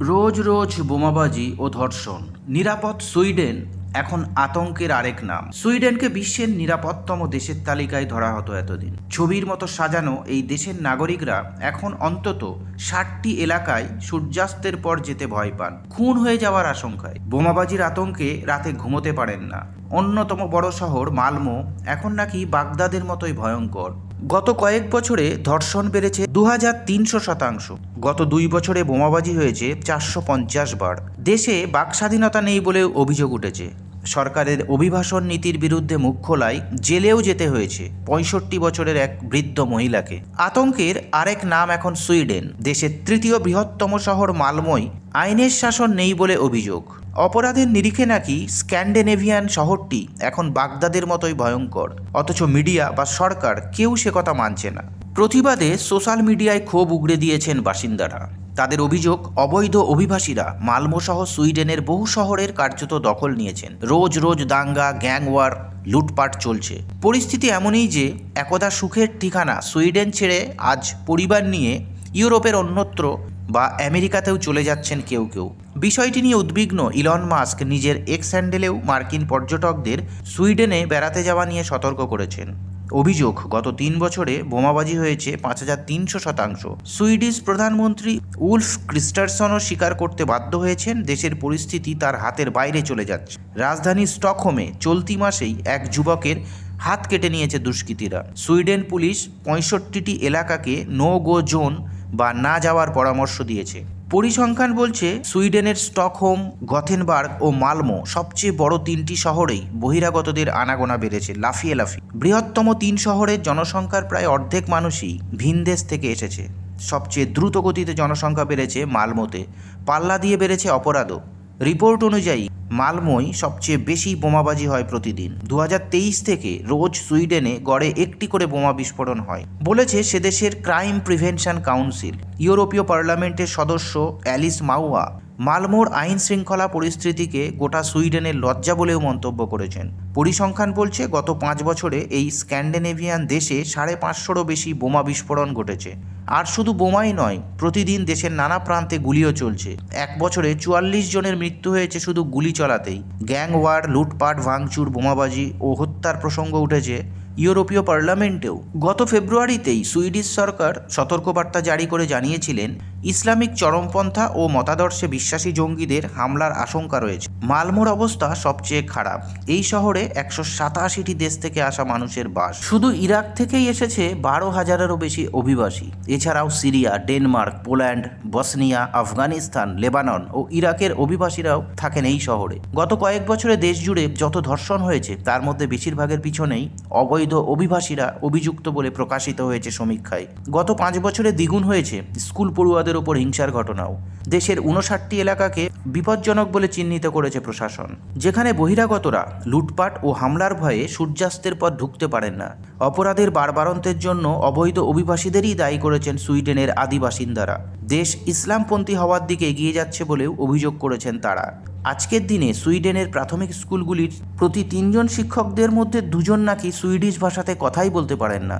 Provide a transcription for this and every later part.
রোজ রোজ বোমাবাজি ও ধর্ষণ। নিরাপদ সুইডেন এখন আতঙ্কের আরেক নাম। সুইডেনকে বিশ্বের নিরাপদতম দেশের তালিকায় ধরা হতো এতদিন। ছবির মতো সাজানো এই দেশের নাগরিকরা এখন অন্তত ষাটটি এলাকায় সূর্যাস্তের পর যেতে ভয় পান। খুন হয়ে যাওয়ার আশঙ্কায়। বোমাবাজির আতঙ্কে রাতে ঘুমোতে পারেন না। অন্যতম বড় শহর মালমো এখন নাকি বাগদাদের মতোই ভয়ঙ্কর। গত কয়েক বছরে ধর্ষণ বেড়েছে দু হাজার তিনশো শতাংশ। গত দুই বছরে বোমাবাজি হয়েছে চারশো পঞ্চাশ বার। দেশে বাক স্বাধীনতা নেই বলে অভিযোগ উঠেছে। সরকারের অভিবাসন নীতির বিরুদ্ধে মুখ খোলায় জেলেও যেতে হয়েছে পঁয়ষট্টি বছরের এক বৃদ্ধ মহিলাকে। আতঙ্কের আরেক নাম এখন সুইডেন। দেশের তৃতীয় বৃহত্তম শহর মালময় আইনের শাসন নেই বলে অভিযোগ। অপরাধের নিরিখে নাকি স্ক্যান্ডেনেভিয়ান শহরটি এখন বাগদাদের মতোই ভয়ঙ্কর। অথচ মিডিয়া বা সরকার কেউ সে কথা মানছে না। প্রতিবাদে সোশ্যাল মিডিয়ায় ক্ষোভ উগড়ে দিয়েছেন বাসিন্দারা। তাদের অভিযোগ, অবৈধ অভিবাসীরা মালমোসহ সুইডেনের বহু শহরের কার্যত দখল নিয়েছেন। রোজ রোজ দাঙ্গা গ্যাংওয়ার লুটপাট চলছে। পরিস্থিতি এমনই যে, একদা সুখের ঠিকানা সুইডেন ছেড়ে আজ পরিবার নিয়ে ইউরোপের অন্যত্র বা আমেরিকাতেও চলে যাচ্ছেন কেউ কেউ। বিষয়টি নিয়ে উদ্বিগ্ন ইলন মাস্ক নিজের এক্স হ্যান্ডেলেও মার্কিন পর্যটকদের সুইডেনে বেড়াতে যাওয়া নিয়ে সতর্ক করেছেন। অভিযোগ, গত তিন বছরে বোমাবাজি হয়েছে পাঁচ হাজার তিনশো শতাংশ। সুইডিশ প্রধানমন্ত্রী উলফ ক্রিস্টারসনও স্বীকার করতে বাধ্য হয়েছেন দেশের পরিস্থিতি তার হাতের বাইরে চলে যাচ্ছে। রাজধানী স্টকহোমে চলতি মাসেই এক যুবকের হাত কেটে নিয়েছে দুষ্কৃতীরা। সুইডেন পুলিশ পঁয়ষট্টিটি এলাকাকে নো গো জোন বা না যাওয়ার পরামর্শ দিয়েছে। পরিসংখ্যান বলছে, সুইডেনের স্টকহোম, গথেনবার্গ ও মালমো সবচেয়ে বড় তিনটি শহরেই বহিরাগতদের আনাগোনা বেড়েছে লাফিয়ে লাফি বৃহত্তম তিন শহরের জনসংখ্যার প্রায় অর্ধেক মানুষই ভিনদেশ থেকে এসেছে। সবচেয়ে দ্রুত গতিতে জনসংখ্যা বেড়েছে মালমোতে। পাল্লা দিয়ে বেড়েছে অপরাধও। রিপোর্ট অনুযায়ী মালমোয় সবচেয়ে বেশি বোমাবাজি হয় প্রতিদিন। দু হাজার তেইশ থেকে রোজ সুইডেনে গড়ে একটি করে বোমা বিস্ফোরণ হয়, বলেছে সেদেশের ক্রাইম প্রিভেনশন কাউন্সিল। ইউরোপীয় পার্লামেন্টের সদস্য অ্যালিস মাউয়া মালমোর আইন শৃঙ্খলা পরিস্থিতিকে গোটা সুইডেনের লজ্জা বলেও মন্তব্য করেছেন। পরিসংখ্যান বলছে, গত পাঁচ বছরে এই স্ক্যান্ডেনেভিয়ান দেশে সাড়ে পাঁচশোরও বেশি বোমা বিস্ফোরণ ঘটেছে। আর শুধু বোমাই নয়, প্রতিদিন দেশের নানা প্রান্তে গুলিও চলছে। এক বছরে চুয়াল্লিশ জনের মৃত্যু হয়েছে শুধু গুলি চলাতেই। গ্যাং ওয়ার, লুটপাট, ভাঙচুর, বোমাবাজি ও হত্যার প্রসঙ্গ উঠেছে ইউরোপীয় পার্লামেন্টেও। গত ফেব্রুয়ারিতেই সুইডিশ সরকার সতর্কবার্তা জারি করে জানিয়েছিলেন ইসলামিক চরমপন্থা ও মতাদর্শে বিশ্বাসী জঙ্গিদের হামলার আশঙ্কা রয়েছে। মালমোর অবস্থা সবচেয়ে খারাপ। এই শহরে একশো সাতাশিটি দেশ থেকে আসা মানুষের বাস। শুধু ইরাক থেকেই এসেছে বারো হাজারেরও বেশি অভিবাসী। এছাড়াও Syria, Denmark, Poland, Bosnia, Afghanistan, Lebanon ও ইরাকের অভিবাসীরাও থাকেন এই শহরে। গত কয়েক বছরে দেশ জুড়ে যত ধর্ষণ হয়েছে, তার মধ্যে বেশিরভাগের পিছনেই অবৈধ অভিবাসীরা অভিযুক্ত বলে প্রকাশিত হয়েছে সমীক্ষায়। গত পাঁচ বছরে দ্বিগুণ হয়েছে। স্কুল পড়ুয়াদের ওপর হিংসার ঘটনাও। দেশের উনষাটটি এলাকাকে বিপজ্জনক বলে চিহ্নিত করেছে প্রশাসন। যেখানে বহিরাগতরা লুটপাট ও হামলার ভয়ে সূর্যাস্তের পর ঢুকতে পারেন না। অপরাধের বারবারন্তের জন্য অবৈধ অভিবাসীদেরই দায়ী করেছেন সুইডেনের আদি বাসিন্দারা। দেশ ইসলামপন্থী হওয়ার দিকে এগিয়ে যাচ্ছে বলেও অভিযোগ করেছেন তারা। আজকের দিনে সুইডেনের প্রাথমিক স্কুলগুলির প্রতি তিনজন শিক্ষকদের মধ্যে দুজন নাকি সুইডিশ ভাষাতে কথাই বলতে পারেন না।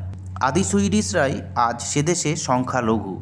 আদি সুইডিশরাই আজ সেদেশে সংখ্যালঘু।